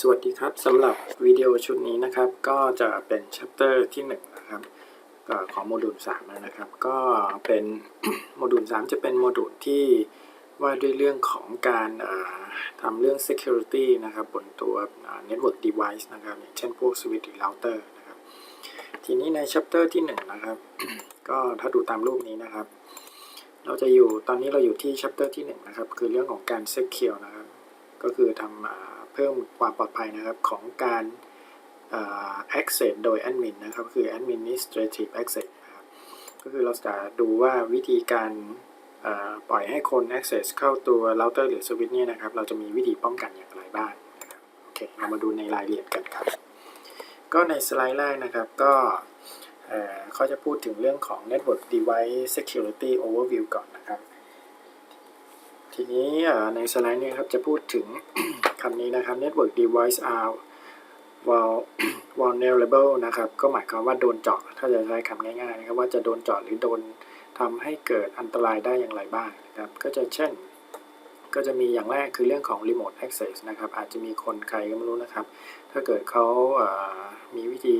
สวัสดีครับสำหรับวิดีโอชุดนี้นะครับ ก็จะเป็น chapter ที่1นะครับของโมดูล3นะครับ ก็เป็นโมดูล3 จะเป็นโมดูลที่ว่าด้วยเรื่องของการาทำเรื่อง security นะครับบนตัว network device นะครับ อย่างเช่นพวก switch หรือ router นะครับ ทีนี้ใน chapter ที่ 1 นะครับ ก็ถ้าดูตามรูปนี้นะครับ เราจะอยู่ตอนนี้เราอยู่ที่ chapter ที่ 1 นะครับ คือเรื่องของการ secure นะครับ ก็คือทำ เพิ่มความปลอดภัยนะครับของการอ่า access โดย admin นะครับคือ administrative access นะครับก็คือเราจะดูว่าวิธีการปล่อยให้คน access เข้าตัว router หรือ switch เนี่ยนะครับ เราจะมีวิธีป้องกันอย่างไรบ้างโอเคเรามาดูในรายละเอียดกันครับ ก็ในสไลด์แรกนะครับก็เอ่อเขาจะพูดถึงเรื่องของ network device security overview ก่อนนะครับ ทีนี้ในสไลด์นี้ครับจะพูดถึงคำนี้นะครับ network device are vul- vulnerable นะครับ ก็หมายความว่าโดนเจาะ ถ้าจะใช้คำง่ายๆนะครับว่าจะโดนเจาะหรือโดนทำให้เกิดอันตรายได้อย่างไรบ้างนะครับ ก็จะเช่น ก็จะมีอย่างแรกคือเรื่องของ remote access นะครับ อาจจะมีคนใครก็ไม่รู้นะครับ ถ้าเกิดเขาเอ่อมีวิธี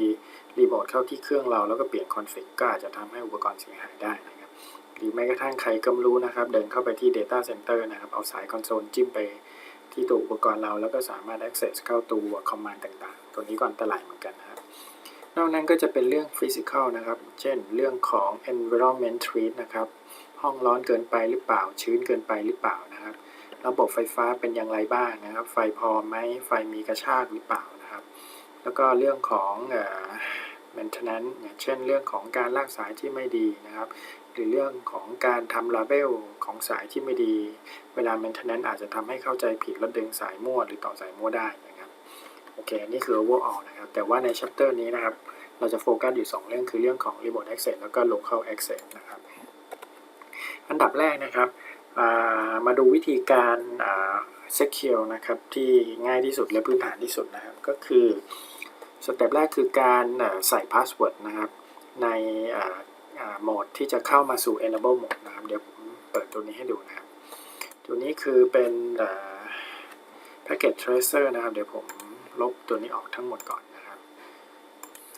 รีโมทเข้าที่เครื่องเราแล้วก็เปลี่ยนคอนฟิกก็อาจจะทำให้อุปกรณ์เสียหายได้ หรือแม้กระทั่งใครก็ไม่รู้นะครับ เดินเข้าไปที่ Data Center นะครับ เอาสายคอนโซลจิ้มไปที่ตัวอุปกรณ์เรา แล้วก็สามารถ access เข้าตัว command ต่างๆ ตัวนี้ก็อันตรายเหมือนกันนะครับ นอกนั้นก็จะเป็นเรื่อง physical นะครับ เช่น เรื่องของ environment treat นะครับ ห้องร้อนเกินไปหรือเปล่า ชื้นเกินไปหรือเปล่านะครับ ระบบไฟฟ้าเป็นอย่างไรบ้างนะครับ ไฟพอไหมไฟมีกระชากหรือเปล่านะครับ แล้วก็เรื่องของเอ่อ maintenance เช่นเรื่องของการลากสายที่ไม่ดีนะครับ หรือเรื่องของการทำ label ของสายที่ไม่ดี เวลา maintenance อาจจะทำให้เข้าใจผิดแล้วดึงสายมั่วหรือต่อสายมั่วได้นะครับโอเคนี่คือ overall นะครับ แต่ว่าใน chapter นี้นะครับ เราจะโฟกัสอยู่ 2 เรื่องคือเรื่องของ remote access แล้วก็ local access นะครับ อันดับแรกนะครับามาดูวิธีการ secure นะครับที่ง่ายที่สุดและพื้นฐานที่สุดนะครับ ก็คือสเต็ปแรกคือการใส่ password นะครับใน โหมดที่จะเข้ามาสู่ enable mode นะครับเดี๋ยวผมเปิดตัวนี้ให้ดูนะครับ ตัวนี้คือเป็นอ่า packet tracer นะครับ เดี๋ยวผมลบตัวนี้ออกทั้งหมดก่อนนะครับ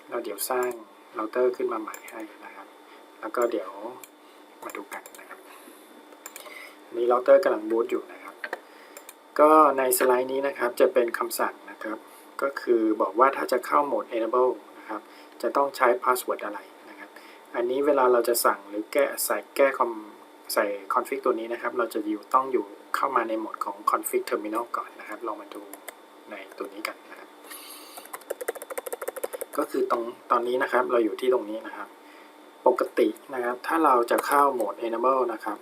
แล้วเดี๋ยวสร้าง router ขึ้นมาใหม่ให้นะครับ แล้วก็เดี๋ยวมาดูกันนะครับนี่ router กำลังบูตอยู่นะครับ ก็ในสไลด์นี้นะครับจะเป็นคำสั่งนะครับ ก็คือบอกว่าถ้าจะเข้าโหมด enable นะครับ จะต้องใช้ password อะไร อันนี้เวลาเราจะสั่งหรือแก้ใส่แก้คอมใส่ config ตัวนี้นะครับ เราจะอยู่ต้องอยู่เข้ามาในโหมดของ config terminal ก่อนนะครับ ลองมาดูในตัวนี้กันนะครับ ก็คือตรงตอนนี้นะครับ เราอยู่ที่ตรงนี้นะครับ ปกตินะครับ ถ้าเราจะเข้าโหมด enable นะครับ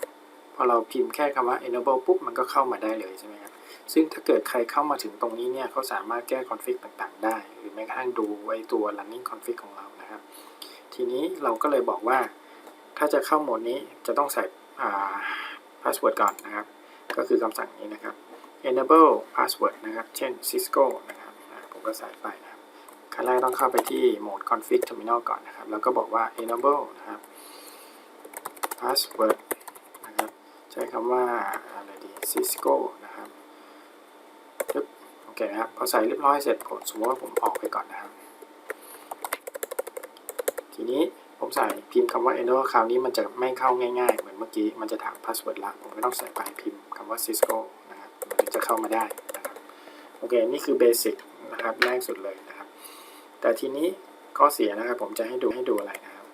พอเราพิมพ์แค่คำว่า enable ปุ๊บ มันก็เข้ามาได้เลยใช่ไหมครับ ซึ่งถ้าเกิดใครเข้ามาถึงตรงนี้เนี่ย เขาสามารถแก้คอนฟิกต่างๆ ได้ หรือแม้กระทั่งดูไว้ตัว running config ของเรา ทีนี้เราก็เลยบอกว่า ถ้าจะเข้าโหมดนี้จะต้องใส่อ่า password ก่อนนะครับ ก็คือคำสั่งนี้นะครับ enable password นะครับ เช่น cisco นะครับผมก็ใส่ไปนะครับขั้นแรกต้องเข้าไปที่โหมด config terminal ก่อนนะครับ แล้วก็บอกว่า enable นะครับ password นะครับ ใช้คำว่าอะไรดี cisco นะครับปึ๊บโอเคนะครับ พอใส่เรียบร้อยเสร็จผมสมมติว่าผมออกไปก่อนนะครับ ทีนี้ผมใส่พิมพ์คำว่า enable คราวนี้มันจะไม่เข้าง่ายๆ เหมือนเมื่อกี้ มันจะถาม password ละ ผมก็ต้องใส่ไปพิมพ์คำว่า cisco นะครับ มันถึงจะเข้ามาได้นะครับ โอเค นี่คือเบสิกนะครับแรกสุดเลยนะครับ แต่ทีนี้ข้อเสียนะครับ ผมจะให้ดูให้ดูอะไรนะครับ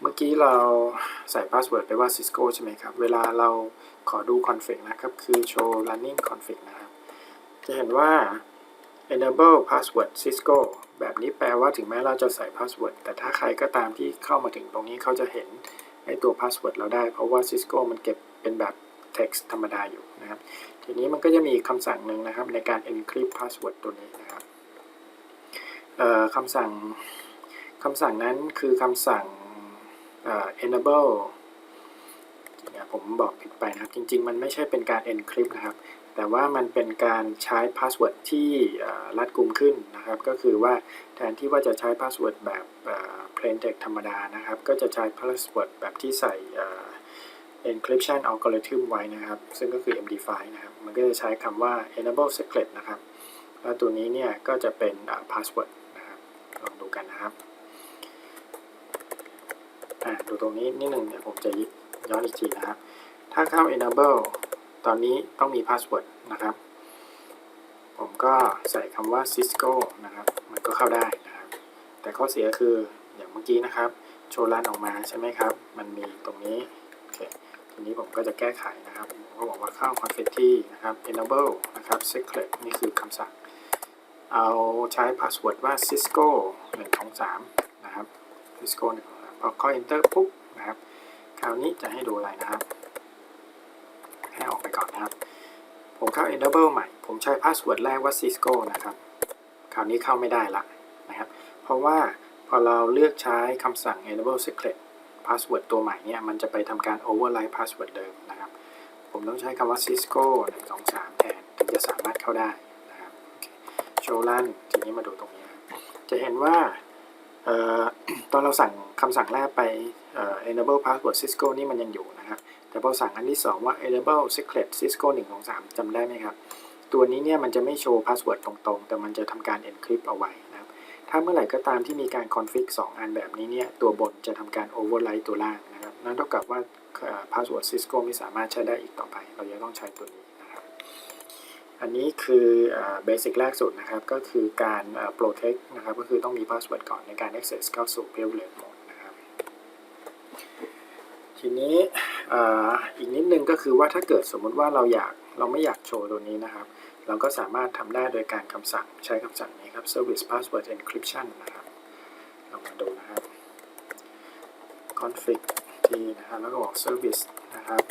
เมื่อกี้เราใส่พาสเวิร์ดไปว่า Cisco ใช่ไหมครับ เวลาเราขอดู config นะครับ คือ show running config นะครับ จะเห็นว่า enable password Cisco แบบนี้แปลว่าถึงแม้เราจะใส่ password แต่ถ้าใครก็ตามที่เข้ามาถึงตรงนี้เขาจะเห็นไอตัว password เราได้ เพราะว่า Cisco มันเก็บเป็นแบบ text ธรรมดาอยู่นะครับ ทีนี้มันก็จะมีคำสั่งหนึ่งนะครับในการ encrypt password ตัวนี้นะครับคำสั่งคำสั่งนั้นคือคำสั่ง enable ผมบอกผิดไปนะครับ จริง ๆ มันไม่ใช่เป็นการ encrypt นะครับ แต่ว่ามันเป็นการใช้ password ที่รัดกุมขึ้นนะครับ ก็คือว่าแทนที่ว่าจะใช้ password แบบเอ่อ plain text ธรรมดานะครับ ก็จะใช้ password แบบที่ใส่เอ่อ encryption algorithm ไว้นะครับ ซึ่งก็คือ MD5 นะครับ มันก็จะใช้คำว่า enable secret นะครับ แล้วตัวนี้เนี่ยก็จะเป็นพาสเวิร์ดนะครับลองดูกันนะครับดูตรงนี้นิดหนึ่งเดี๋ยวผมจะย้อนอีกทีนะครับ ถ้าเข้า enable ตอนนี้ต้องมีพาสเวิร์ดนะครับ ผมก็ใส่คำว่า Cisco นะครับ มันก็เข้าได้นะครับ แต่ข้อเสียคืออย่างเมื่อกี้นะครับ โชว์รันออกมาใช่ไหมครับ มันมีตรงนี้ โอเค ทีนี้ผมก็จะแก้ไขนะครับ ผมก็บอกว่าเข้า config ที่นะครับ enable นะครับ secret นี่คือคำสั่ง เอาใช้พาสเวิร์ดว่า cisco 1 2 3 นะครับ cisco 1พอเข้า enter ปุ๊บนะครับ คราวนี้จะให้ดูอะไรนะครับ ให้ออกไปก่อนนะครับ ผมเข้า enable ใหม่ ผมใช้พาสเวิร์ดแรกว่า cisco นะครับ คราวนี้เข้าไม่ได้ละนะครับ เพราะว่าพอเราเลือกใช้คำสั่ง enable secret password ตัวใหม่เนี่ย มันจะไปทำการ override password เดิมนะครับ ผมต้องใช้คำว่า cisco 1 2 3แทนถึงจะสามารถเข้าได้นะครับ show run ทีนี้มาดูตรงนี้ จะเห็นว่าออตอนเราสั่งคำสั่งแรกไป enable password cisco นี่มันยังอยู่นะครับ แต่พอสั่งอันที่ 2 ว่า enable secret cisco 1 2 3จำได้ไหมครับ ตัวนี้เนี่ยมันจะไม่โชว์ password ตรงๆ แต่มันจะทำการ encrypt เอาไว้นะครับ ถ้าเมื่อไหร่ก็ตามที่มีการ config 2 อันแบบนี้เนี่ย ตัวบนจะทำการ override ตัวล่างนะครับ นั่นเท่ากับว่าเอ่อ password cisco ไม่สามารถใช้ได้อีกต่อไป เราจะต้องใช้ตัวนี้นะครับ อันนี้คือเบสิกแรกสุดนะครับ ก็คือการเอ่อ protect นะครับ ก็คือต้องมี password ก่อนในการ access เข้าสู่ privilege mode นะครับ ทีนี้ อีกนิดนึงก็คือว่าถ้าเกิดสมมุติว่าเราอยากเราไม่อยากโชว์ตัวนี้นะครับ เราก็สามารถทำได้โดยการคำสั่งใช้คำสั่งนี้ครับ service password encryption นะครับเรามาดูนะครับ config ทีนะครับแล้วก็บอก service นะครับ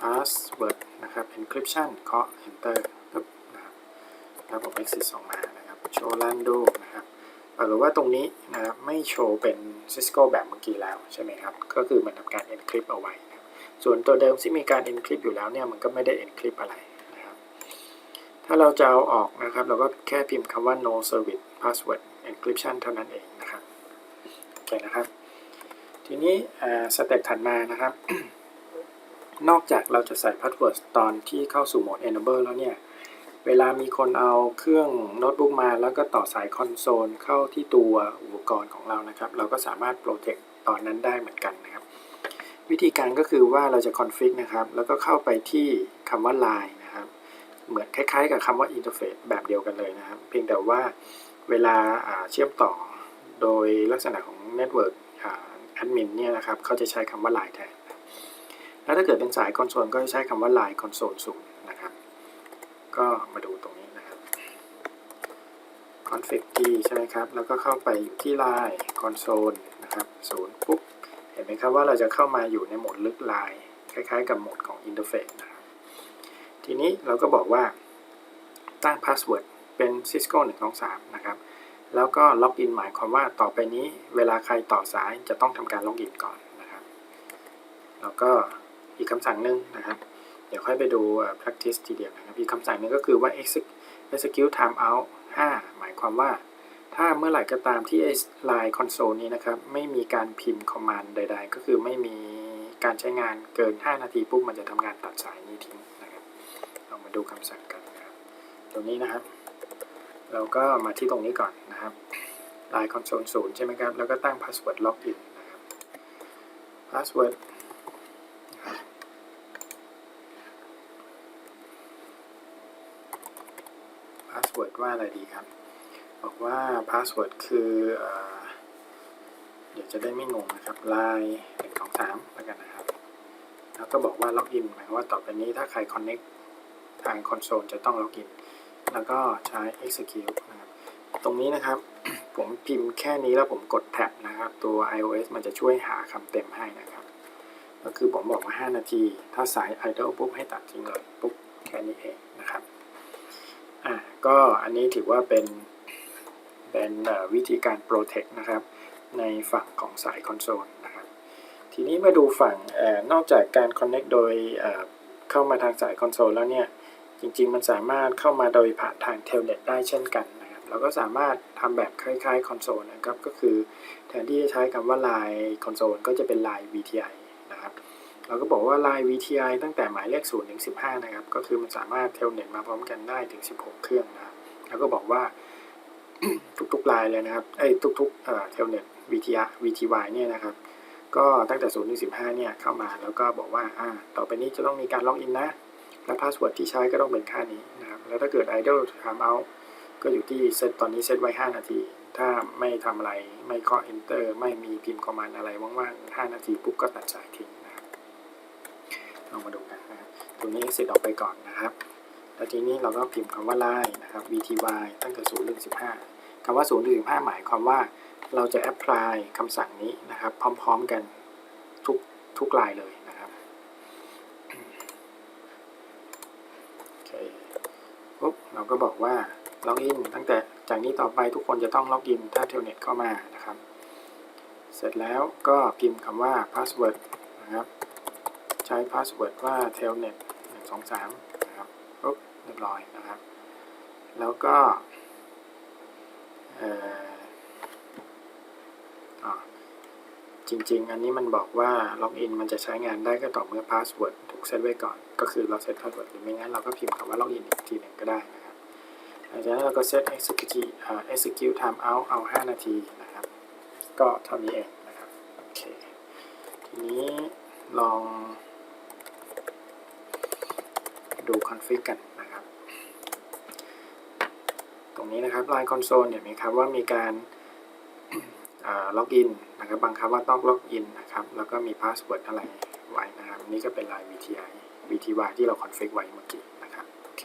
password นะครับ encryption เคาะ enter ปึ๊บนะครับแล้วผม exit ออกมานะครับ show run ดูนะครับปรากฏว่าตรงนี้นะครับไม่โชว์เป็น Cisco แบบเมื่อกี้แล้วใช่ไหมครับ ก็คือมันทำการ encrypt เอาไว้ ส่วนตัวเดิมที่มีการ encrypt อยู่แล้วเนี่ยมันก็ไม่ได้ encrypt อะไรนะครับ ถ้าเราจะเอาออกนะครับ เราก็แค่พิมพ์คำว่า no service password encryption เท่านั้นเองนะครับโอเคนะครับ ทีนี้สเต็ปถัดมานะครับ นอกจากเราจะใส่ password ตอนที่เข้าสู่โหมด enable แล้วเนี่ยเวลามีคนเอาเครื่องโน้ตบุ๊กมา แล้วก็ต่อสายคอนโซลเข้าที่ตัวอุปกรณ์ของเรานะครับ เราก็สามารถ protect ตอนนั้นได้เหมือนกัน วิธีการก็คือว่าเราจะ config นะครับ แล้วก็เข้าไปที่คำว่า line นะครับ เหมือนคล้ายๆ กับคำว่า interface แบบเดียวกันเลยนะครับ เพียงแต่ว่าเวลาเชื่อมต่อโดยลักษณะของ network admin เนี่ยนะครับ เขาจะใช้คำว่า line แทน แล้วถ้าเกิดเป็นสายคอนโซลก็จะใช้คำว่า line console ศูนย์นะครับ ก็มาดูตรงนี้นะครับ config key ใช่ไหมครับ แล้วก็เข้าไปอยู่ที่ line console นะครับศูนย์ปุ๊บ เห็ นไหมครับว่าเราจะเข้ามาอยู่ในโหมดลึก line คล้ายๆ กับโหมดของ interface นะครับทีนี้เราก็บอกว่าตั้ง password เป็น cisco 123นะครับ แล้วก็ล็อกอินหมายความว่าต่อไปนี้เวลาใครต่อสายจะต้องทำการล็อกอินก่อนนะครับ แล้วก็อีกคำสั่งหนึ่งนะครับ เดี๋ยวค่อยไปดู practice ทีเดียวนะครับ อีกคำสั่งหนึงก็คือว่า execute timeout 5 หมายความว่า ถ้าเมื่อไหร่ก็ตามที่ line console นี้นะครับ ไม่มีการพิมพ์ command ใด ๆ ก็คือไม่มีการใช้งานเกิน 5 นาทีปุ๊บมันจะทำงานตัดสายนี้ทิ้งนะครับเรามาดูคำสั่งกันนะครับ ตรงนี้นะครับ เราก็มาที่ตรงนี้ก่อนนะครับ line console 0ใช่ไหมครับ แล้วก็ตั้ง password login นนะครับ password นะครับ password ว่าอะไรดีครับ บอกว่า password คือเอเดี๋ยวจะได้ไม่งงนะครับ line 1 2 3แล้วกันนะครับ แล้วก็บอกว่า login หมายความว่าต่อไปนี้ถ้าใคร connect ทางคอนโซลจะต้อง login แล้วก็ใช้ execute นะครับ ตรงนี้นะครับ ผมพิมพ์แค่นี้แล้วผมกดแท็บนะครับ ตัว iOS มันจะช่วยหาคำเต็มให้นะครับ ก็คือผมบอกว่า 5 นาที ถ้าสาย idle ปุ๊บให้ตัดทิ้งเลยปุ๊บแค่นี้เองนะครับ อะก็อันนี้ถือว่าเป็น เป็นวิธีการ protect นะครับในฝั่งของสายคอนโซลนะครับ ทีนี้มาดูฝั่งนอกจากการ connect โดยเข้ามาทางสายคอนโซลแล้วเนี่ย จริง ๆ มันสามารถเข้ามาโดยผ่านทางเทลเน็ตได้เช่นกันนะครับ เราก็สามารถทำแบบคล้ายๆคอนโซลนะครับ ก็คือแทนที่จะใช้คำว่า line console ก็จะเป็น line VTI นะครับเราก็บอกว่า line VTI ตั้งแต่หมายเลข0ถึง15 นะครับ ก็คือมันสามารถเทลเน็ตมาพร้อมกันได้ถึง 16 เครื่องนะครับแล้วก็บอกว่า ทุกๆลายเลยนะครับไอ้ทุกๆเทลเน็ต VTR VTY เนี่ยนะครับ ก็ตั้งแต่0ถึง15เนี่ยเข้ามาแล้วก็บอกว่าอ่าต่อไปนี้จะต้องมีการล็อกอินนะ และพาสเวิร์ดที่ใช้ก็ต้องเป็นค่านี้นะครับ แล้วถ้าเกิด idle time out ก็อยู่ที่เซตตอนนี้เซตไว้ 5 นาที ถ้าไม่ทำอะไรไม่เคาะ enter ไม่มีพิมพ์คอมมานด์อะไรว่างๆ 5 นาทีปุ๊บก็ตัดสายทิ้งนะครับลองมาดูกันนะครับตัวนี้เสร็จออกไปก่อนนะครับ แล้วทีนี้เราก็พิมพ์คำว่า line นะครับ vty ตั้งแต่0ถึง15คำว่า0ถึง15หมายความว่าเราจะ apply คำสั่งนี้นะครับ พร้อม ๆกันทุกทุกลายเลยนะครับโอเคปุ๊บเราก็บอกว่าล็อกอินตั้งแต่จากนี้ต่อไปทุกคนจะต้องล็อกอินถ้าเทลเน็ตเข้ามานะครับ เสร็จแล้วก็พิมพ์คำว่า password นะครับ ใช้พาสเวิร์ดว่า telnet 1 2 3นะครับปุ๊บ เรียบร้อยนะครับ แล้วก็จริง ๆ อันนี้มันบอกว่าล็อกอินมันจะใช้งานได้ก็ต่อเมื่อพาสเวิร์ดถูกเซตไว้ก่อน ก็คือเราเซตพาสเวิร์ดหรือไม่งั้นเราก็พิมพ์คำว่าล็อกอินอีกทีหนึ่งก็ได้นะครับหลังจากนั้นเราก็เซต execute อ่า execute time out เอา 5 นาทีนะครับ ก็เท่านี้เองนะครับโอเคทีนี้ลองดูคอนฟิกกัน รับตรงนี้นะครับ Line Console เห็นไหมครับว่ามีการล็อกอินนะครับบังคับว่าต้องล็อกอินนะครับแล้วก็มีพาสเวิร์ดอะไรไว้นะครับนี่ก็เป็น Line VTI VTY ที่เราคอนฟิกไว้เมื่อกี้นะครับโอเค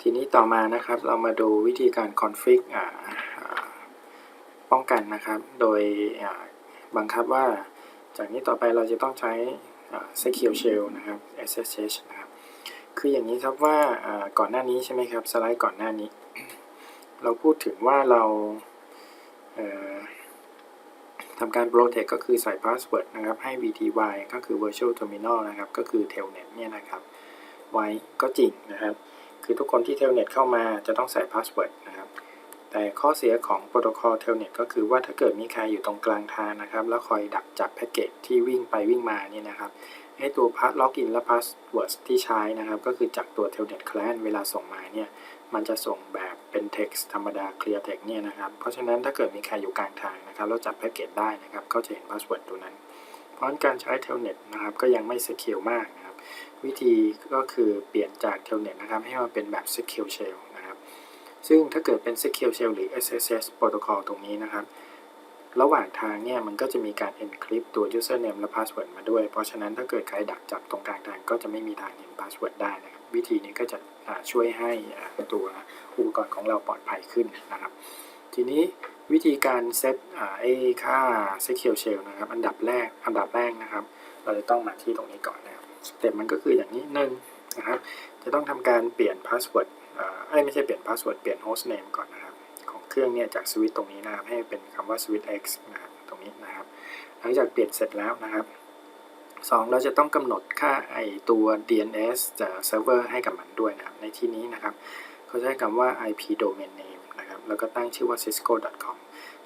ทีนี้ต่อมานะครับเรามาดูวิธีการคอนฟิกป้องกันนะครับ โดยบังคับว่าจากนี้ต่อไปเราจะต้องใช้ secure shell นะครับ SSH นะครับ คืออย่างนี้ครับว่าก่อนหน้านี้ใช่ไหมครับสไลด์ก่อนหน้านี้ เราพูดถึงว่าเราทำการ protect ก็คือใส่ password นะครับให้ VTY ก็คือ virtual terminal นะครับ ก็คือ telnet เนี่ยนะครับ ไว้ก็จริงนะครับ คือทุกคนที่ telnet เข้ามาจะต้องใส่ password นะครับ แต่ข้อเสียของโปรโตคอล Telnet ก็คือว่าถ้าเกิดมีใครอยู่ตรงกลางทางนะครับ แล้วคอยดักจับแพ็กเกจที่วิ่งไปวิ่งมาเนี่ยนะครับ ให้ตัวพาสล็อกอินและพาสเวิร์ดที่ใช้นะครับ ก็คือจากตัว Telnet Client เวลาส่งมาเนี่ย มันจะส่งแบบเป็น text ธรรมดา clear text เนี่ยนะครับ เพราะฉะนั้นถ้าเกิดมีใครอยู่กลางทางนะครับแล้วจับแพ็กเกจได้นะครับ ก็จะเห็นพาสเวิร์ดตัวนั้น เพราะการใช้ Telnet นะครับ ก็ยังไม่ secure มากนะครับ วิธีก็คือเปลี่ยนจาก Telnet นะครับ ให้มันเป็นแบบ secure shell นะครับ ซึ่งถ้าเกิดเป็น Secure Shell หรือ SSH Protocol ตรงนี้นะครับ ระหว่างทางเนี่ยมันก็จะมีการ encrypt ตัว username และ password มาด้วย เพราะฉะนั้นถ้าเกิดใครดักจับตรงกลางทางก็จะไม่มีทางเห็น password ได้นะครับ วิธีนี้ก็จะช่วยให้ตัวอุปกรณ์ของเราปลอดภัยขึ้นนะครับ ทีนี้วิธีการเซตไอ้ค่า Secure Shell นะครับ อันดับแรกอันดับแรกนะครับ เราจะต้องมาที่ตรงนี้ก่อนนะครับสเต็ปมันก็คืออย่างนี้หนึ่งนะครับจะต้องทำการเปลี่ยน password ไม่ใช่เปลี่ยน password เปลี่ยน host name ก่อนนะครับ รื่องเนี่ยจากสวิตตรงนี้นะครับให้เป็นคำว่า switch x นะครับตรงนี้นะครับ หลังจากเปลี่ยนเสร็จแล้วนะครับสองเราจะต้องกำหนดค่าไอตัว DNS จากเซิร์ฟเวอร์ให้กับมันด้วยนะครับในที่นี้นะครับเขาใช้คำว่า IP domain name นะครับแล้วก็ตั้งชื่อว่า cisco.com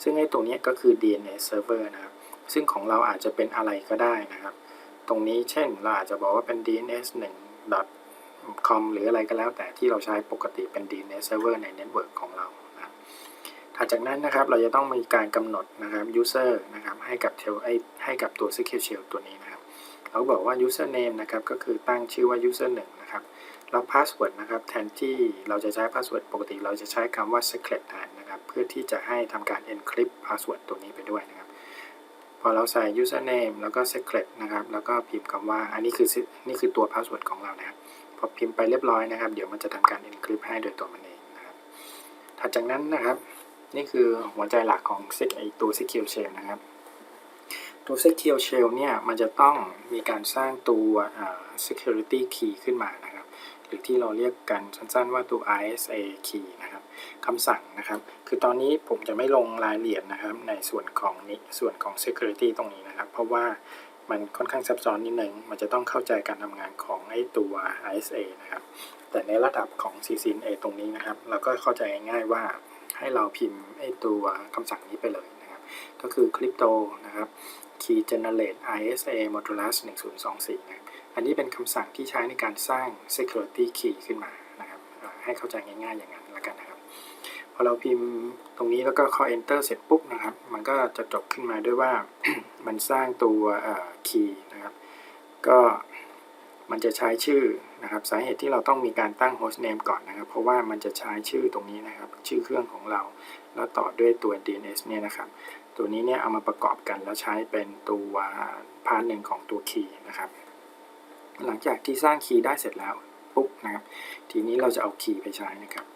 ซึ่งไอตรงนี้ก็คือ DNS server นะครับซึ่งของเราอาจจะเป็นอะไรก็ได้นะครับ ตรงนี้เช่นเราอาจจะบอกว่าเป็น DNS 1 com หรืออะไรก็แล้วแต่ที่เราใช้ปกติเป็น DNS server ในเน็ตเวิร์กของเรา ถัดจากนั้นนะครับเราจะต้องมีการกำหนดนะครับ user นะครับให้กับเทลให้กับตัว secure shell ตัวนี้นะครับ เราบอกว่า username นะครับก็คือตั้งชื่อว่า user 1นะครับแล้ว password นะครับแทนที่เราจะใช้ password ปกติเราจะใช้คำว่า secret แทนนะครับเพื่อที่จะให้ทำการ encrypt password ตัวนี้ไปด้วยนะครับ พอเราใส่ username แล้วก็ secret นะครับแล้วก็พิมพ์คำว่าอันนี้คือนี่คือตัว password ของเรานะครับพอพิมพ์ไปเรียบร้อยนะครับ เดี๋ยวมันจะทำการ encrypt ให้โดยตัวมันเองนะครับถัดจากนั้นนะครับ นี่คือหัวใจหลักของไอตัว secure shell นะครับ ตัว secure shell เนี่ยมันจะต้องมีการสร้างตัว security key ขึ้นมานะครับ หรือที่เราเรียกกันสั้นๆว่าตัว ISA key นะครับคำสั่งนะครับ คือตอนนี้ผมจะไม่ลงรายละเอียดนะครับ ในส่วนของนี้ส่วนของ security ตรงนี้นะครับ เพราะว่ามันค่อนข้างซับซ้อนนิดนึง มันจะต้องเข้าใจการทำงานของไอ้ตัว ISA นะครับ แต่ในระดับของ CCNA ตรงนี้นะครับ เราก็เข้าใจง่ายว่า ให้เราพิมพ์ไอ้ตัวคำสั่งนี้ไปเลยนะครับ ก็คือ crypto นะครับ key generate ISA modulus 1024นะครับอันนี้เป็นคำสั่งที่ใช้ในการสร้าง security key ขึ้นมานะครับให้เข้าใจง่ายๆอย่างนั้นแล้วกันนะครับ พอเราพิมพ์ตรงนี้แล้วก็เข้า enter เสร็จปุ๊บนะครับ มันก็จะจบขึ้นมาด้วยว่ามันสร้างตัว key นะครับ ก็มันจะใช้ชื่อ นะครับสาเหตุที่เราต้องมีการตั้ง host name ก่อนนะครับ เพราะว่ามันจะใช้ชื่อตรงนี้นะครับ ชื่อเครื่องของเรา แล้วต่อด้วยตัว DNS เนี่ยนะครับ ตัวนี้เนี่ยเอามาประกอบกันแล้วใช้เป็นตัวพาร์ทหนึ่งของตัว key นะครับ หลังจากที่สร้าง key ได้เสร็จแล้วปุ๊บนะครับ ทีนี้เราจะเอา key ไปใช้นะครับ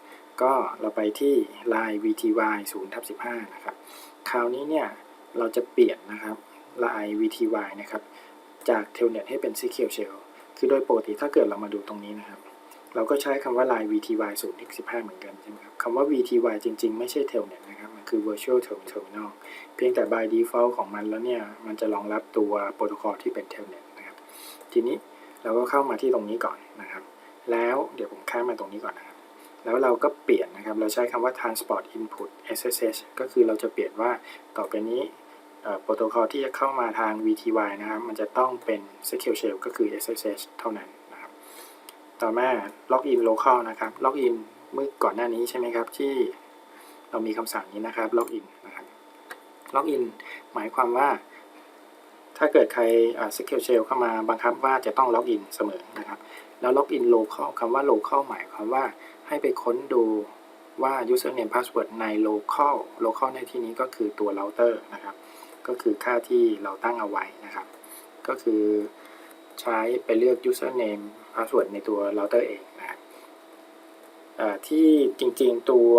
ก็เราไปที่ line vty 0ทับ15 นะครับ คราวนี้เนี่ยเราจะเปลี่ยนนะครับ line vty นะครับ จาก telnet ให้เป็น secure shell คือโดยปกติถ้าเกิดเรามาดูตรงนี้นะครับ เราก็ใช้คำว่า line vty 0ถึง15เหมือนกันใช่ไหมครับคำว่า vty จริง ๆ ไม่ใช่ telnet นะครับ มันคือ virtual terminal เพียงแต่ by default ของมันแล้วเนี่ย มันจะรองรับตัวโปรโตคอลที่เป็น telnet นะครับ ทีนี้เราก็เข้ามาที่ตรงนี้ก่อนนะครับ แล้วเดี๋ยวผมข้ามมาตรงนี้ก่อนนะครับ แล้วเราก็เปลี่ยนนะครับ เราใช้คำว่า transport input SSH ก็คือเราจะเปลี่ยนว่าต่อไปนี้ โปรโตคอลที่จะเข้ามาทาง VTY นะครับ มันจะต้องเป็น secure shell ก็คือ SSH เท่านั้นนะครับ ต่อมา login local นะครับ login เมื่อก่อนหน้านี้ใช่ไหมครับที่เรามีคำสั่งนี้นะครับ login นะครับ login หมายความว่า ถ้าเกิดใคร secure shell เข้ามาบังคับว่าจะต้อง login เสมอนะครับ แล้ว login local คำว่า local หมายความว่าให้ไปค้นดูว่า username password ใน local local ในที่นี้ก็คือตัว router นะครับ ก็คือค่าที่เราตั้งเอาไว้นะครับ ก็คือใช้ไปเลือก username password ในตัว router เองนะครับที่จริงๆตัว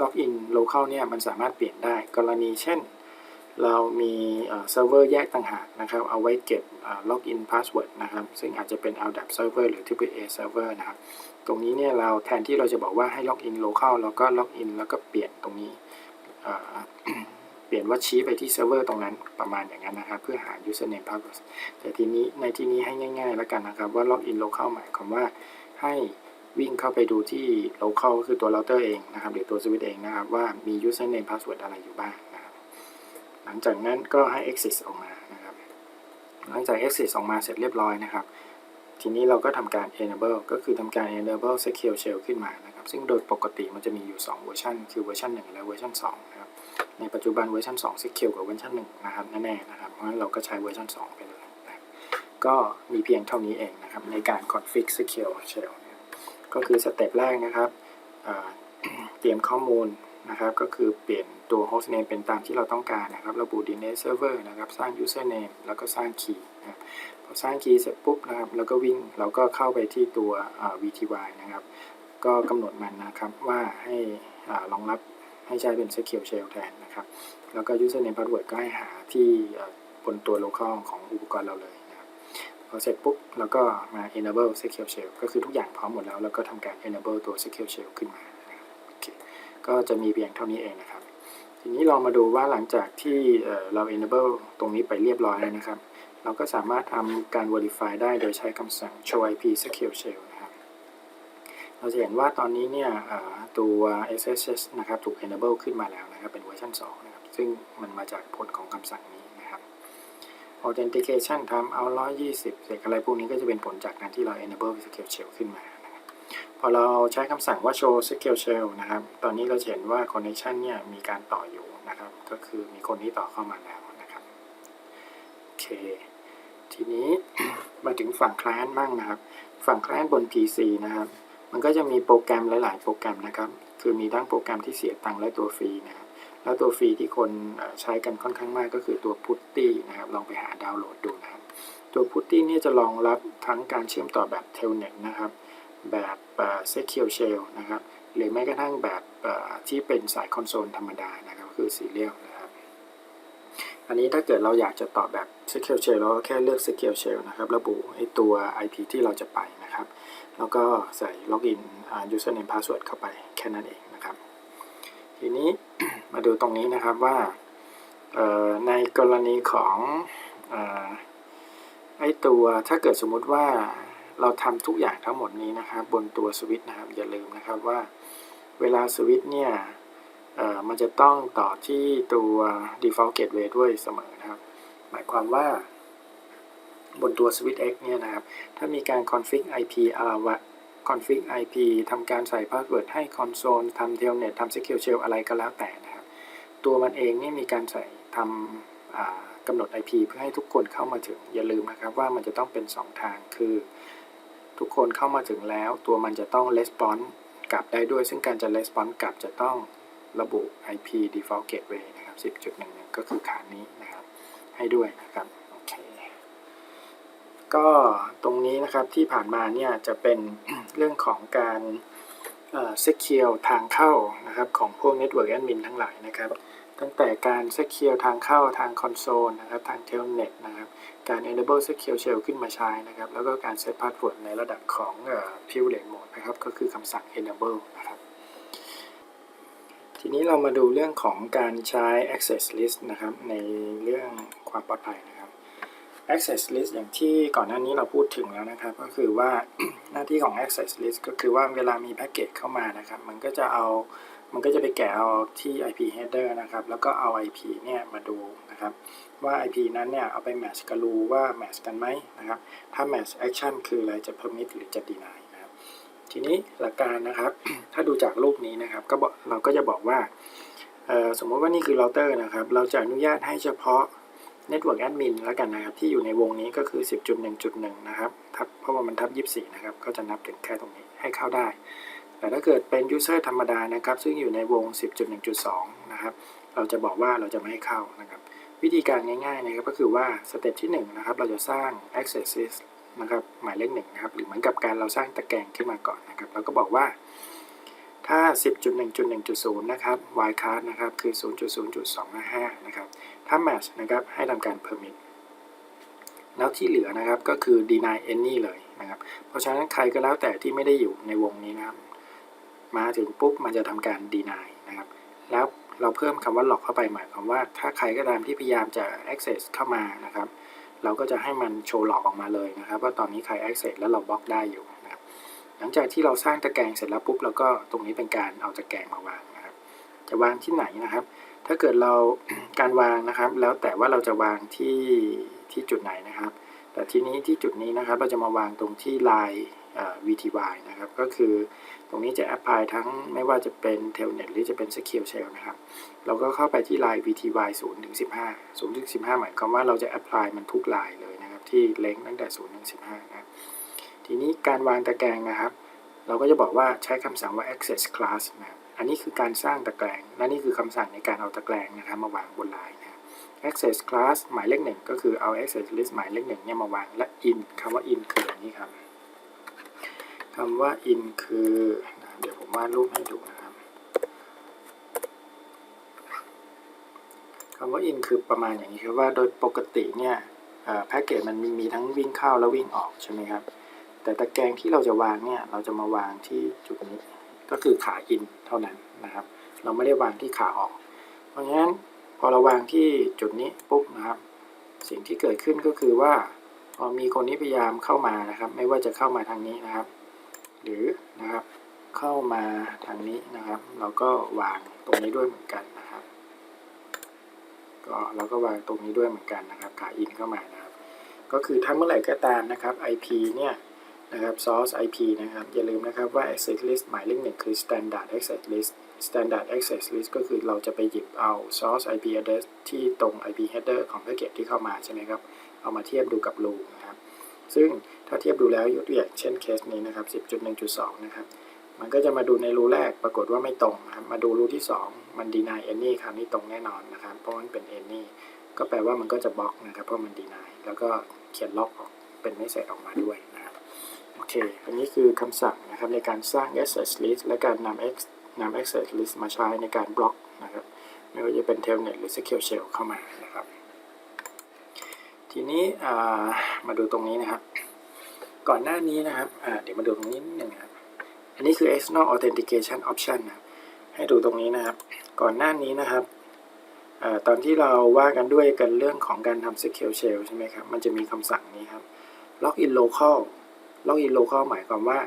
login local เนี่ยมันสามารถเปลี่ยนได้กรณีเช่น เรามีเซิร์ฟเวอร์แยกต่างหากนะครับ เอาไว้เก็บล็อกอินพาสเวิร์ดนะครับ ซึ่งอาจจะเป็น LDAP server หรือ AAA server นะครับ ตรงนี้เนี่ยเราแทนที่เราจะบอกว่าให้ล็อกอิน local แล้วก็ล็อกอินแล้วก็เปลี่ยนตรงนี้ เปลี่ยนว่าชี้ไปที่เซิร์ฟเวอร์ตรงนั้นประมาณอย่างนั้นนะครับ เพื่อหา username password แต่ทีนี้ในที่นี้ให้ง่ายๆแล้วกันนะครับ ว่าล็อกอิน local หมายความว่าให้วิ่งเข้าไปดูที่ local ก็คือตัว router เองนะครับหรือตัว switch เองนะครับ ว่ามี username password อะไรอยู่บ้างนะครับหลังจากนั้นก็ให้ exit ออกมานะครับ หลังจาก exit ออกมาเสร็จเรียบร้อยนะครับ ทีนี้เราก็ทำการ enable ก็คือทำการ enable secure shell ขึ้นมานะครับ ซึ่งโดยปกติมันจะมีอยู่ 2 เวอร์ชันคือเวอร์ชัน1และเวอร์ชัน2 ในปัจจุบันเวอร์ชัน2 secure กว่าเวอร์ชัน1นะครับแน่ๆนะครับ เพราะฉะนั้นเราก็ใช้เวอร์ชัน2 ไปเลยนะก็มีเพียงเท่านี้เองนะครับ ในการ config secure shell เนี่ยก็คือสเต็ปแรกนะครับเตรียมข้อมูลนะครับ ก็คือเปลี่ยนตัว host name เป็นตามที่เราต้องการนะครับ ระบุ DNS server นะครับ สร้าง username แล้วก็สร้าง key นะครับพอสร้าง key เสร็จปุ๊บนะครับ แล้วก็วิ่งเราก็เข้าไปที่ตัว VTY นะครับ ก็กำหนดมันนะครับว่าให้รองรับให้ใช้เป็น secure shell แทน นะครับแล้วก็ username password ก็ให้หาที่บนตัว local ของอุปกรณ์เราเลยนะครับพอเสร็จปุ๊บแล้วก็มา enable secure shell ก็คือทุกอย่างพร้อมหมดแล้ว แล้วก็ทำการ enable ตัว secure shell ขึ้นมานะครับโอเคก็จะมีเพียงเท่านี้เองนะครับ ทีนี้ลองมาดูว่าหลังจากที่เรา enable ตรงนี้ไปเรียบร้อยแล้วนะครับ เราก็สามารถทำการ verify ได้โดยใช้คำสั่ง show ip secure shell นะครับเราจะเห็นว่าตอนนี้เนี่ย ตัว SSH นะครับถูก enable ขึ้นมาแล้วนะครับ เป็นเวอร์ชัน2นะครับ ซึ่งมันมาจากผลของคำสั่งนี้นะครับ authentication ทำเอา120เสร็จอะไรพวกนี้ก็จะเป็นผลจากการที่เรา enable secure shell ขึ้นมานะครับพอเราใช้คำสั่งว่า show secure shell นะครับ ตอนนี้เราเห็นว่า connection เนี่ยมีการต่ออยู่นะครับ ก็คือมีคนที่ต่อเข้ามาแล้วนะครับโอเคทีนี้มาถึงฝั่งคลานบ้างนะครับ ฝั่งคลานบน PC นะครับ มันก็จะมีโปรแกรมหลาย ๆ โปรแกรมนะครับ คือมีทั้งโปรแกรมที่เสียตังค์และตัวฟรีนะครับ แล้วตัวฟรีที่คนใช้กันค่อนข้างมากก็คือตัว Putty นะครับ ลองไปหาดาวน์โหลดดูนะครับ ตัว Putty เนี่ยจะรองรับทั้งการเชื่อมต่อแบบ Telnet นะครับ แบบเอ่อ Secure Shell นะครับ หรือแม้กระทั่งแบบที่เป็นสายคอนโซลธรรมดานะครับ คือ Serial นะครับ อันนี้ถ้าเกิดเราอยากจะต่อแบบ Secure Shell เราก็แค่เลือก Secure Shell นะครับ ระบุไอตัว IP ที่เราจะไปนะ แล้วก็ใส่ล็อกอิน username password เข้าไปแค่นั้นเองนะครับ ทีนี้มาดูตรงนี้นะครับว่าในกรณีของอไอตัวถ้าเกิดสมมุติว่าเราทำทุกอย่างทั้งหมดนี้นะครับ บนตัวสวิตช์นะครับ อย่าลืมนะครับว่าเวลาสวิตช์เนี่ยมันจะต้องต่อที่ตัว default gateway ด้วยเสมอนะครับ หมายความว่า บนตัว switch X เนี่ยนะครับ ถ้ามีการ config IP อาละวะ config IP ทำการใส่ password ให้ console ทำ telnet ทำ secure shell อะไรก็แล้วแต่นะครับ ตัวมันเองนี่มีการใส่ทำกำหนด IP เพื่อให้ทุกคนเข้ามาถึง อย่าลืมนะครับว่ามันจะต้องเป็น 2 ทางคือ ทุกคนเข้ามาถึงแล้ว ตัวมันจะต้อง response กลับได้ด้วย ซึ่งการจะ response กลับจะต้องระบุ IP default gateway นะครับ 10.1ก็คือขานี้นะครับ ให้ด้วยนะครับ ก็ตรงนี้นะครับที่ผ่านมาเนี่ยจะเป็นเรื่องของการเอ่อ s e c u r ทางเข้านะครับของพวก network admin ทั้งหลายนะครับ ตั้งแต่การ secure ทางเข้าทางคอนโซลนะครับทาง telnet นะครับการ enable secure shell ขึ้นมาใช้นะครับ แล้วก็การ set password ในระดับของเอ่อ privilege mode นะครับก็คือคำสั่ง enable นะครับทีนี้เรามาดูเรื่องของการใช้ access list นะครับในเรื่องความปลอดภัยนะครับ access list อย่างที่ก่อนหน้านี้เราพูดถึงแล้วนะครับ ก็คือว่าหน้าที่ของ access list ก็คือว่าเวลามีแพ็กเกจเข้ามานะครับ มันก็จะเอามันก็จะไปแกะเอาที่ IP header นะครับ แล้วก็เอา IP เนี่ยมาดูนะครับ ว่า IP นั้นเนี่ยเอาไป match กับ rule ว่า match กันไหมนะครับ ถ้า match action คืออะไรจะ permit หรือจะ deny นะครับ ทีนี้หลักการนะครับ ถ้าดูจากรูปนี้นะครับ ก็เราก็จะบอกว่าสมมติว่านี่คือเราเตอร์นะครับ เราจะอนุญาตให้เฉพาะ Network Admin แล้วกันนะครับ ที่อยู่ในวงนี้ก็คือ 10.1.1 นะครับทับเพราะว่ามันทับ 24 นะครับ ก็จะนับถึงแค่ตรงนี้ให้เข้าได้ แต่ถ้าเกิดเป็น User ธรรมดานะครับ ซึ่งอยู่ในวง 10.1.2 นะครับ เราจะบอกว่าเราจะไม่ให้เข้านะครับ วิธีการง่ายๆนะครับก็คือว่าสเต็ปที่1นะครับเราจะสร้าง access list นะครับหมายเลขหนึ่งนะครับหรือเหมือนกับการเราสร้างตะแกรงขึ้นมาก่อนนะครับเราก็บอกว่าถ้า 10.1.1.0 นะครับ wildcard นะครับ คือ 0.0.255 นะครับ ถ้า match นะครับให้ทำการ permit แล้วที่เหลือนะครับก็คือ deny any เลยนะครับ เพราะฉะนั้นใครก็แล้วแต่ที่ไม่ได้อยู่ในวงนี้นะครับ มาถึงปุ๊บมันจะทำการ deny นะครับ แล้วเราเพิ่มคำว่า lock เข้าไปหมายความว่าถ้าใครก็ตามที่พยายามจะ access เข้ามานะครับ เราก็จะให้มันโชว์หลอกออกมาเลยนะครับ ว่าตอนนี้ใคร access แล้วเราบล็อกได้อยู่นะครับ หลังจากที่เราสร้างตะแกรงเสร็จแล้วปุ๊บเราก็ตรงนี้เป็นการเอาตะแกรงมาวางนะครับ จะวางที่ไหนนะครับ ถ้าเกิดเราการวางนะครับ แล้วแต่ว่าเราจะวางที่ที่จุดไหนนะครับ แต่ทีนี้ที่จุดนี้นะครับ เราจะมาวางตรงที่ line เอ่อ VTY นะครับ ก็คือตรงนี้จะ apply ทั้งไม่ว่าจะเป็น telnet หรือจะเป็น secure shell นะครับ เราก็เข้าไปที่ line VTY 0ถึง15 0ถึง15 หมายความว่าเราจะ apply มันทุก line เลยนะครับ ที่เล็งตั้งแต่0ถึง15 นะ ทีนี้การวางตะแกรงนะครับ เราก็จะบอกว่าใช้คำสั่งว่า access class นะครับ อันนี้คือการสร้างตะแกรงและนี่คือคำสั่งในการเอาตะแกรงนะครับมาวางบนไลน์นะ access class หมายเลขหนึ่งก็คือเอา access list หมายเลขหนึ่งเนี่ยมาวางและ in คำว่า in คืออย่างนี้ครับคำว่า in คือนะเดี๋ยวผมวาดรูปให้ดูนะครับคำว่า in คือประมาณอย่างนี้ครับว่าโดยปกติเนี่ยแพ็กเกจมันมีทั้งวิ่งเข้าและวิ่งออกใช่ไหมครับ แต่ตะแกรงที่เราจะวางเนี่ยเราจะมาวางที่จุดนี้ ก็คือขาอินเท่านั้นนะครับ เราไม่ได้วางที่ขาออก เพราะฉะนั้นพอเราวางที่จุดนี้ปุ๊บนะครับ สิ่งที่เกิดขึ้นก็คือว่าพอมีคนนี้พยายามเข้ามานะครับ ไม่ว่าจะเข้ามาทางนี้นะครับ หรือนะครับเข้ามาทางนี้นะครับ เราก็วางตรงนี้ด้วยเหมือนกันนะครับ ก็เราก็วางตรงนี้ด้วยเหมือนกันนะครับ ขาอินเข้ามานะครับ ก็คือถ้าเมื่อไหร่ก็ตามนะครับ IP เนี่ย นะครับ source IP นะครับ อย่าลืมนะครับว่า access list หมายเลขหนึ่งคือ standard access list standard access list ก็คือเราจะไปหยิบเอา source IP address ที่ตรง IP header ของแพ็กเกจที่เข้ามาใช่ไหมครับ เอามาเทียบดูกับ rule นะครับ ซึ่งถ้าเทียบดูแล้วยกตัวอย่างเช่นเคสนี้นะครับ 10.1.2 นะครับ มันก็จะมาดูในรูแรกปรากฏว่าไม่ตรงครับ มาดูรูที่ 2 มัน deny any คราวนี้ตรงแน่นอนนะครับ เพราะมันเป็น any ก็แปลว่ามันก็จะบล็อกนะครับ เพราะมัน deny แล้วก็เขียนล็อกออกเป็นไม่เสร็จออกมาด้วย โอเค อันนี้คือคำสั่งนะครับในการสร้าง access list และการนำ X นำ access list มาใช้ในการบล็อกนะครับ ไม่ว่าจะเป็น telnet หรือ secure shell เข้ามานะครับ ทีนี้มาดูตรงนี้นะครับ ก่อนหน้านี้นะครับเดี๋ยวมาดูตรงนี้นิดนึงครับ อันนี้คือ external authentication option นะให้ดูตรงนี้นะครับ ก่อนหน้านี้นะครับอตอนที่เราว่ากันด้วยกันเรื่องของการทำ secure shell ใช่ไหมครับ มันจะมีคำสั่งนี้ครับ login local login local หมายความว่า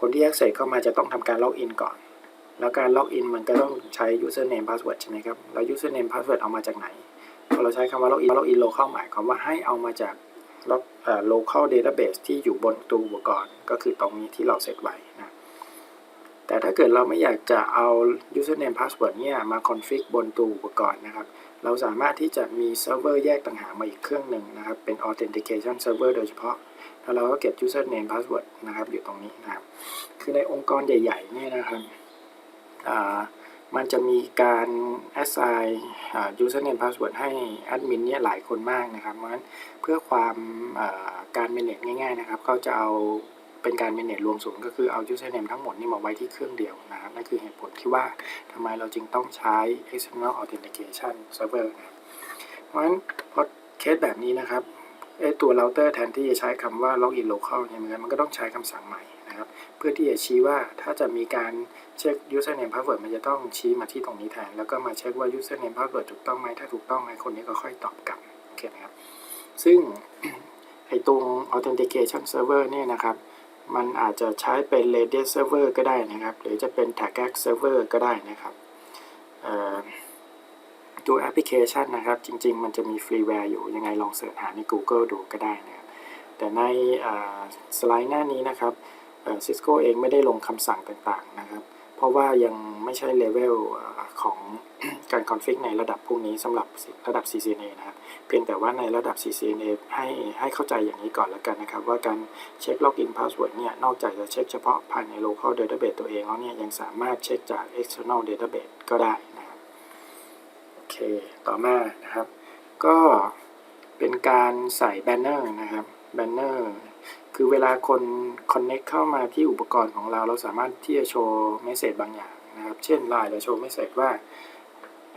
คนที่ access เข้ามาจะต้องทำการ login ก่อน แล้วการ login มันก็ต้องใช้ username password ใช่ไหมครับ แล้ว username password เอามาจากไหน พอเราใช้คำว่า login login local หมายความว่าให้เอามาจากล็อกเอ่อ local database ที่อยู่บนตัวอุปกรณ์ ก็คือตรงนี้ที่เราเซตไว้นะ แต่ถ้าเกิดเราไม่อยากจะเอา username password เนี่ยมา config บนตัวอุปกรณ์นะครับเราสามารถที่จะมีเซิร์ฟเวอร์แยกต่างหากมาอีกเครื่องหนึ่งนะครับ เป็น authentication server โดยเฉพาะ แล้วเราก็เก็บ username password นะครับอยู่ตรงนี้นะครับ คือในองค์กรใหญ่ๆเนี่ยนะครับอ่ามันจะมีการ assign username password ให้ admin เนี่ยหลายคนมากนะครับเพราะฉะนั้นเพื่อความาการ manage ง่ายๆนะครับเขาจะเอาเป็นการ manage รวมศูนย์ก็คือเอา username ทั้งหมดนี่มาไว้ที่เครื่องเดียวนะครับนั่นคือเหตุผลที่ว่าทำไมเราจึงต้องใช้ external authentication server นะเพราะฉะนั้นพอเคสแบบนี้นะครับ ตัวเราเตอร์แทนที่จะใช้คำว่า login local เนี่ยมันก็ต้องใช้คำสั่งใหม่นะครับ เพื่อที่จะชี้ว่าถ้าจะมีการเช็ค username password มันจะต้องชี้มาที่ตรงนี้แทน แล้วก็มาเช็คว่า username password ถูกต้องไหมถ้าถูกต้องไอ้คนนี้ก็ค่อยตอบกลับโอเคนะครับ ซึ่งไอ้ตรง authentication server เนี่ยนะครับ มันอาจจะใช้เป็น radius server ก็ได้นะครับ หรือจะเป็น tagax server ก็ได้นะครับเอ่อ ตัวแอปพลิเคชันนะครับ จริง ๆ มันจะมีฟรีแวร์อยู่ ยังไงลองเสิร์ชหาใน Google ดูก็ได้นะครับ แต่ในสไลด์หน้านี้นะครับซิสโกเองไม่ได้ลงคำสั่งต่างๆนะครับ เพราะว่ายังไม่ใช่เลเวลของการคอนฟิกในระดับพวกนี้สำหรับระดับ CCNA นะครับ เพียงแต่ว่าในระดับ CCNA ให้ให้เข้าใจอย่างนี้ก่อนแล้วกันนะครับ ว่าการเช็ค Login Password เนี่ย นอกจากจะเช็คเฉพาะภายใน local database ตัวเองแล้วเนี่ย ยังสามารถเช็คจาก external database ก็ได้ เค ต่อมานะครับ ก็เป็นการใส่แบนเนอร์นะครับ แบนเนอร์ คือเวลาคน connect เข้ามาที่อุปกรณ์ของเรา เราสามารถที่จะโชว์เมสเซจบางอย่างนะครับ เช่น Line จะโชว์เมสเซจว่า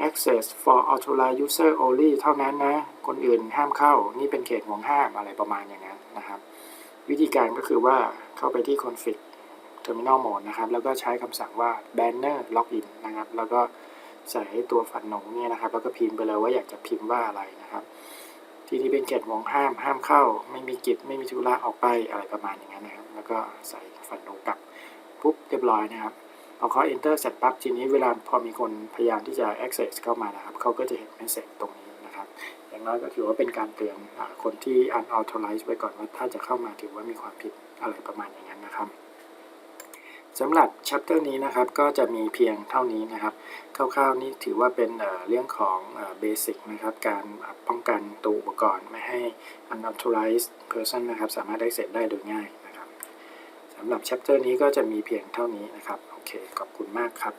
access for authorized user only เท่านั้นนะ คนอื่นห้ามเข้า นี่เป็นเขตห่วงห้ามอะไรประมาณอย่างนั้นนะครับ วิธีการก็คือว่าเข้าไปที่ config terminal mode นะครับ แล้วก็ใช้คำสั่งว่า banner login นะครับ แล้วก็ ใส่ให้ตัวฟันหนงเนี่ยนะครับ แล้วก็พิมพ์ไปเลยว่าอยากจะพิมพ์ว่าอะไรนะครับ ที่ที่เป็นเขตห่วงห้ามห้ามเข้า ไม่มีกิจไม่มีธุระออกไปอะไรประมาณอย่างนั้นนะครับ แล้วก็ใส่ฟันหนงกลับปุ๊บเรียบร้อยนะครับพอเขา enter เสร็จปั๊บทีนี้เวลาพอมีคนพยายามที่จะ access เข้ามานะครับเขาก็จะเห็น message ตรงนี้นะครับ อย่างน้อยก็ถือว่าเป็นการเตือนคนที่ unauthorized ไว้ก่อนว่าถ้าจะเข้ามาถือว่ามีความผิดอะไรประมาณอย่างนั้ นนะครับสำหรับ chapter นี้นะครับก็จะมีเพียงเท่านี้นะครับ คร่าวๆนี่ถือว่าเป็นเรื่องของเบสิกนะครับ การป้องกันตัวอุปกรณ์ไม่ให้ unauthorized person นะครับ สามารถได้เสร็จได้โดยง่ายนะครับสำหรับชัปเตอร์นี้ก็จะมีเพียงเท่านี้นะครับ โอเค ขอบคุณมากครับ